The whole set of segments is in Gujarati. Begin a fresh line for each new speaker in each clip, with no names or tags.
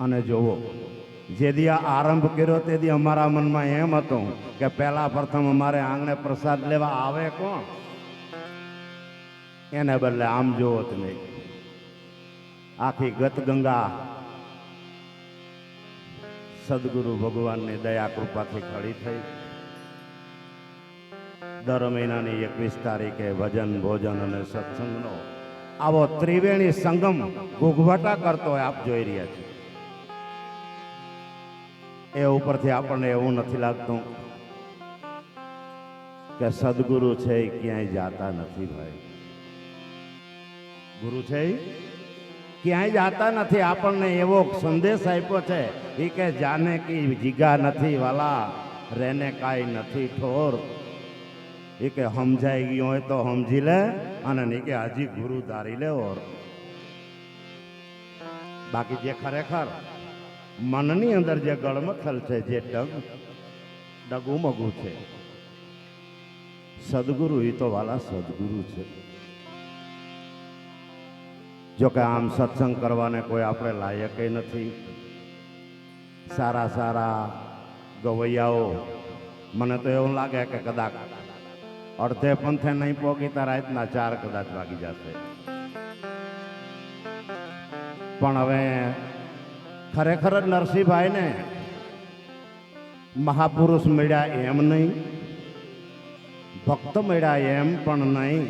અને જોવો જેથી આ આરંભ કર્યો તેથી અમારા મનમાં એમ હતું કે પહેલા પ્રથમ અમારે આંગણે પ્રસાદ લેવા આવે કોણ? એને બદલે આમ જોવો તમે. આખી ગત ગંગા સદગુરુ ભગવાનની દયા કૃપાથી ખડી થઈ. દર મહિનાની એકવીસ તારીખે ભજન, ભોજન અને સત્સંગનો આવો ત્રિવેણી સંગમ ઘૂઘવટા કરતો આપ જોઈ રહ્યા છો. એ ઉપરથી આપણને એવું નથી લાગતું કે સદગુરુ છે ક્યાંય જાતા નથી ભાઈ. ગુરુ છે ક્યાંય જાતા નથી. આપણને એવો સંદેશ આપ્યો છે એ કે જાને કી જીગા નથી વાલા, રેને કાંઈ નથી ઠોર. એ કે સમજાઈ ગયું હોય તો સમજી લે અને નહીં કે હજી ગુરુ ધારી લે ઓર. બાકી જે ખરેખર મનની અંદર જે ગળમથલ છે, જે ડગ ડગુમગુ છે. સદગુરુ એ તો વાલા સદગુરુ છે. જો કે આમ સત્સંગ કરવાને કોઈ આપણે લાયક નથી. સારા સારા ગવૈયાઓ, મને તો એવું લાગે કે કદાચ અડધે પંથે નહીં પોગી, તો રાતના ચાર કદાચ વાગી જશે. પણ હવે ખરેખર જ નરસિંહભાઈને મહાપુરુષ મળ્યા એમ નહીં, ભક્ત મળ્યા એમ પણ નહીં,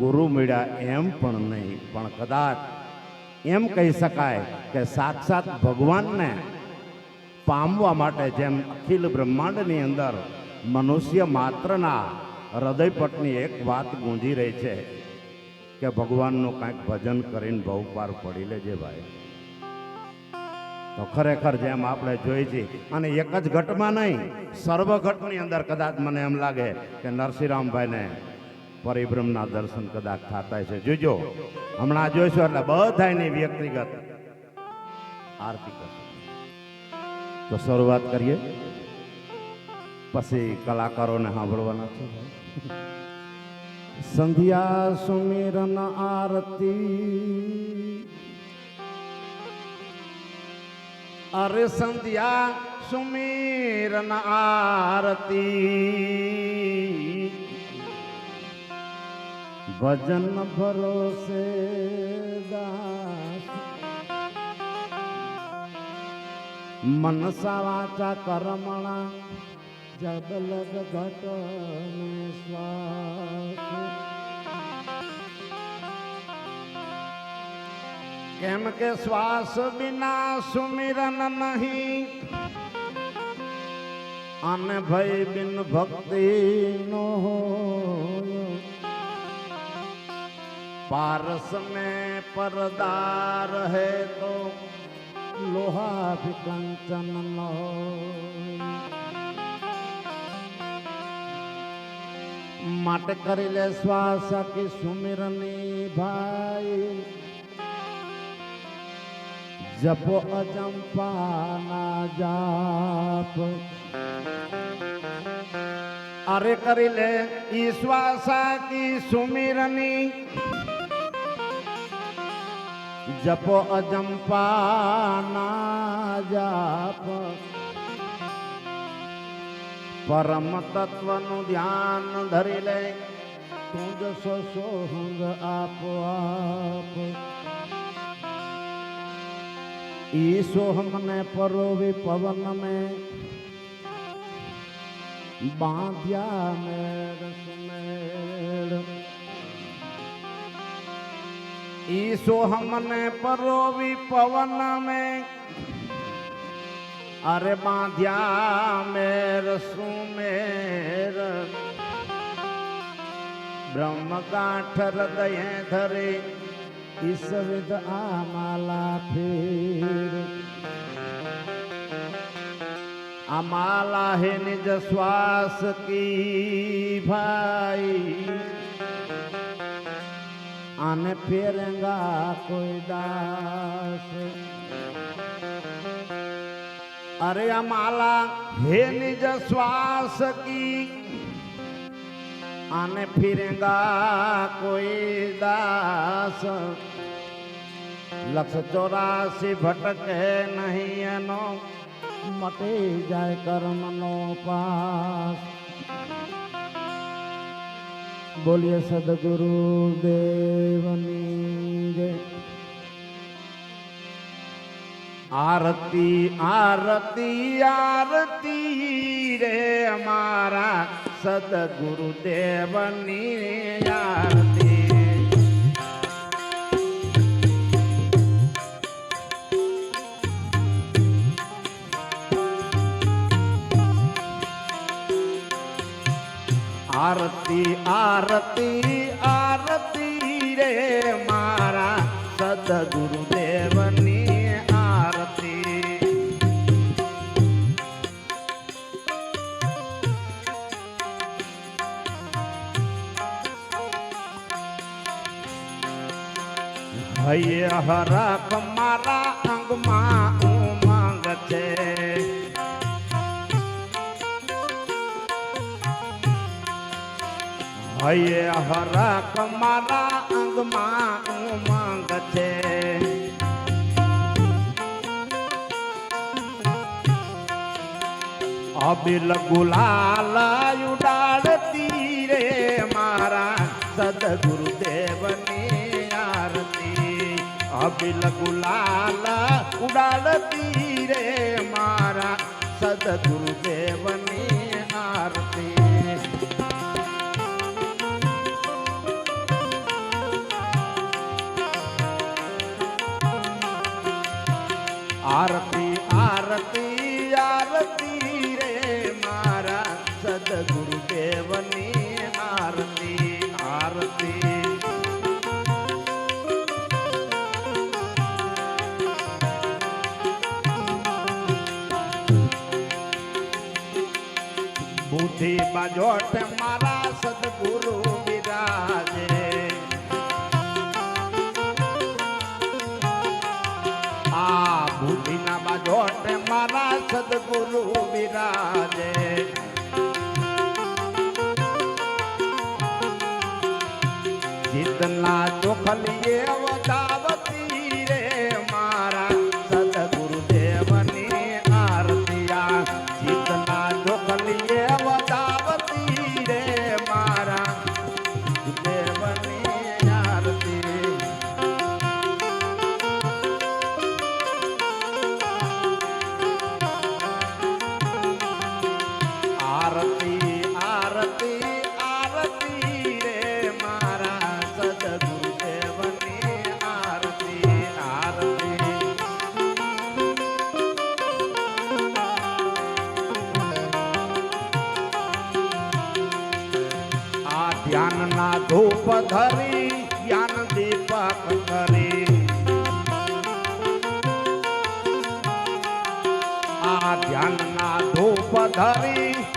ગુરુ મળ્યા એમ પણ નહીં. પણ કદાચ એમ કહી શકાય કે સાક્ષાત ભગવાનને પામવા માટે જેમ અખિલ બ્રહ્માંડની અંદર મનુષ્ય માત્રના હૃદયપટની એક વાત ગુંજી રહી છે. કે ભગવાનનું કાંઈક ભજન કરીને બહુ પાર પડી લેજે ભાઈ. તો ખરેખર જેમ આપણે જોઈ છીએ અને એક જ ઘટમાં નહીં, સર્વ ઘટની અંદર કદાચ મને એમ લાગે કે નરસિંહરામભાઈને પરિભ્રમના દર્શન કદાચ થતા છે જોજો, હમણાં જોઈશું એટલે બધાની વ્યક્તિગત આરતી તો શરૂઆત કરીએ. પછી કલાકારોને સાંભળવાના છે. સંધ્યા સુમિરન આરતી. અરે સંધ્યા સુમિરન આરતી. ભજન ભરોસે દાસ. મનસા વાચા કર્મણા જબલગ ઘટ શ્વાસ કેમ કે શ્વાસ બિના સુમિરન નહીં? અને ભય બિન ભક્તિ નો પારસ મે પરદાર હે તો લોહા વિકંચન નો માટે કરી લે શ્વાસ કે સુમિરની ભાઈ. जप अजम्पाना जाप। अरे करी ले ईश्वासा की सुमिरनी। जप अजंपा ना जाप। परम तत्व नु ध्यान धरी ले तुझ सो सोहंग आप आप। ईशो हमने परो भी पवन में, बांध्या में सुमेर ईशो हमने परो भी पवन में, अरे बांध्या मेर सुमेर ब्रह्म गांठ हृदय धरे इस विद आमाला फिर अमाला है निज श्वास की भाई आने फेरेंगा कोई दास अरे अमाला हे निज श्वास की मन फिरेगा कोई दास। लक्ष चौरासी भटके नहीं अनो, मटे जाए कर मनो पास। बोलिए सदगुरु देवनी आरती आरती आरती रे हमारा। सदगुरुदेवनी आरती। आरती आरती आरती रे मारा सदगुरुदेवन હૈયે હરખ મારા અંગમાં ઉમંગ છે. હૈયે હરખ મારા અંગમાં ઉમંગ છે. અબિલ ગુલાલ અબિલ ગુલાલ ઉડાડતી રે મારા સદગુરુદેવની આરતી. આરતી આરતી આરતી બાજોટ મારા સદગુરુ બિરાજે. આ બુદ્ધિના બાજોટ મારા સદગુરુ બિરાજે. જીતના ચોખલીએ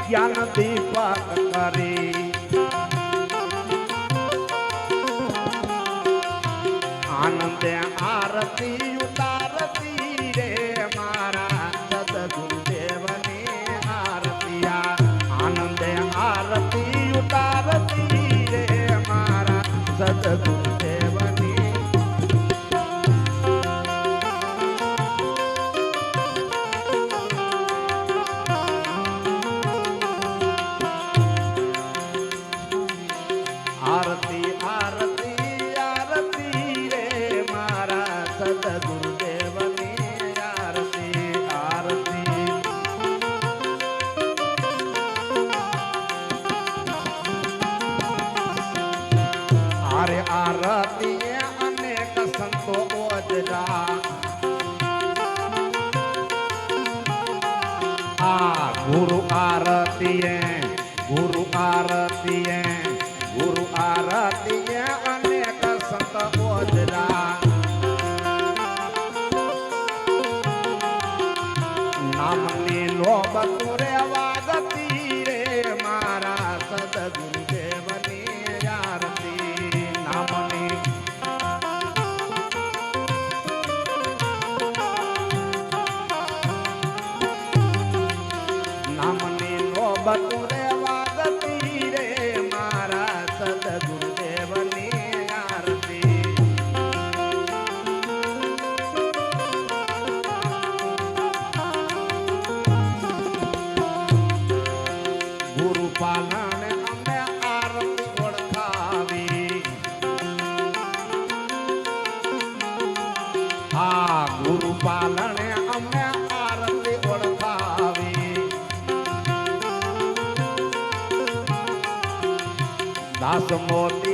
જ્ઞાન દીપક કરી આનંદે આરતી hari arati ye Some more.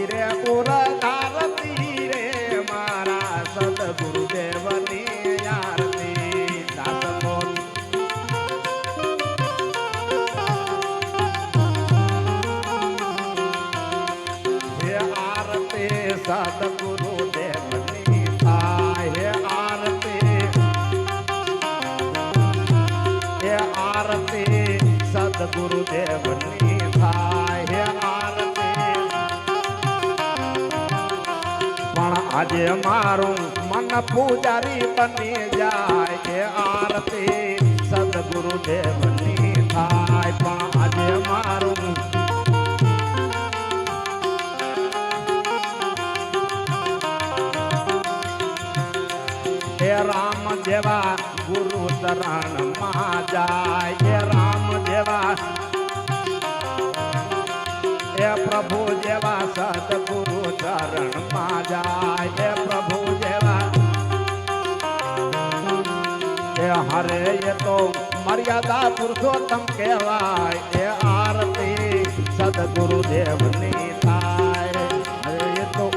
પણ આજે મારું મન પૂજારી બની જાય હે આરતી સદગુરુદેવની થાય પણ આજે મારું હે રામ જેવા ગુરુ ચરણ માં જાય હે રામ જેવા હે પ્રભુ જેવા સદગુરુ ચરણ માં જાય હરે એ તો મર્યાદા પુરુષોત્તમ કહેવાય. એ આરતી સદગુરુ દેવની થાય તો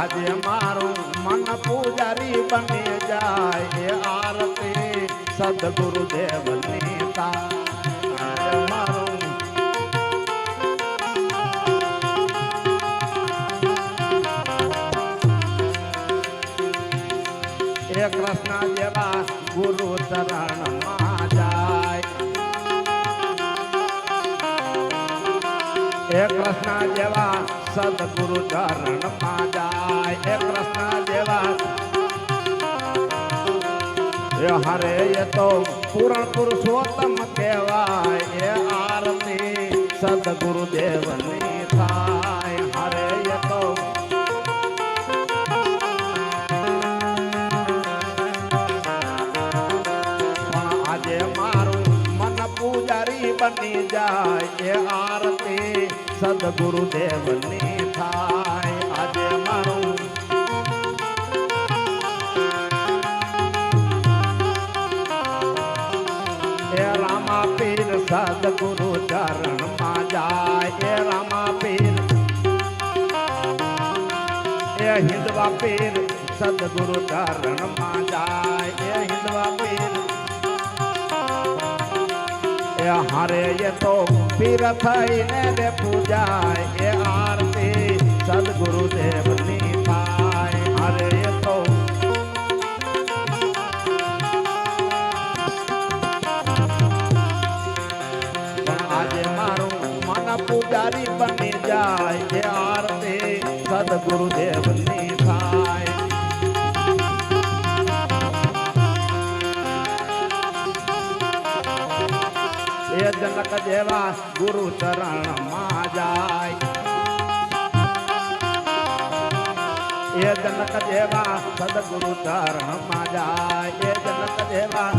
આજે મારું મન પૂજારી બની જાય. એ આરતી સદગુરુ એ કૃષ્ણ જેવા ગુરુ ચરણ માં જાય એ કૃષ્ણ જેવા સદગુરુ ચરણ માં જાય એ કૃષ્ણ જેવા એ હરે એ તો પૂરણ પુરુષોત્તમ કહેવાય એ આરતી સદગુરુ દેવની થાય સદગુરુ દેવની થાય આજે મારું એ રામા પીર સદગુરુ ચરણ માં જાય એ રામા પીર એ હિંદવા પીર સદગુરુ ચરણ માં જાય એ હિંદવા પીર એ હારે એ તો પીર થઈને રે પૂજાય એ આરતી સદગુરુ દેવની થાય હારે એ તો પણ આજે મારું મન પૂજારી બની જાય એ આરતી સદગુરુ એ જનક જેવા ગુરુ ચરણ માં જાય એ જનક જેવા સદગુરુ ચરણ માં જાય એ જનક જેવા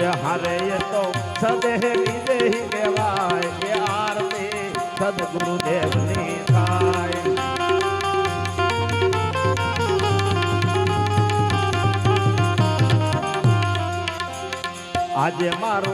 એ હરે એ તો સદેહ વિદેહી કહેવાય એ આરતી સદગુરુ દેવની થાય આજે મારું મન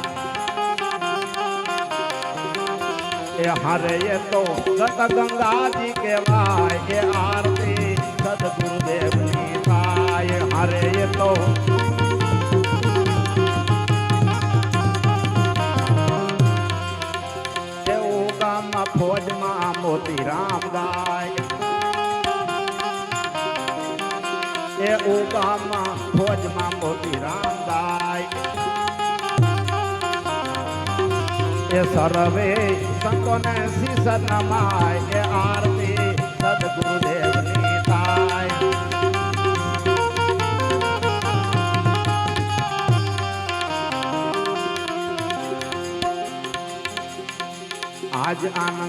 हर ये तो सत गंगा जी के वाय के आरती सत गुरुदेव की पाय। हर ये तो। फौज माँ मोती राम गाय। सर्वे संतो ने शीस नमाय ये आरती सदगुरुदेव नीताय आज आनंद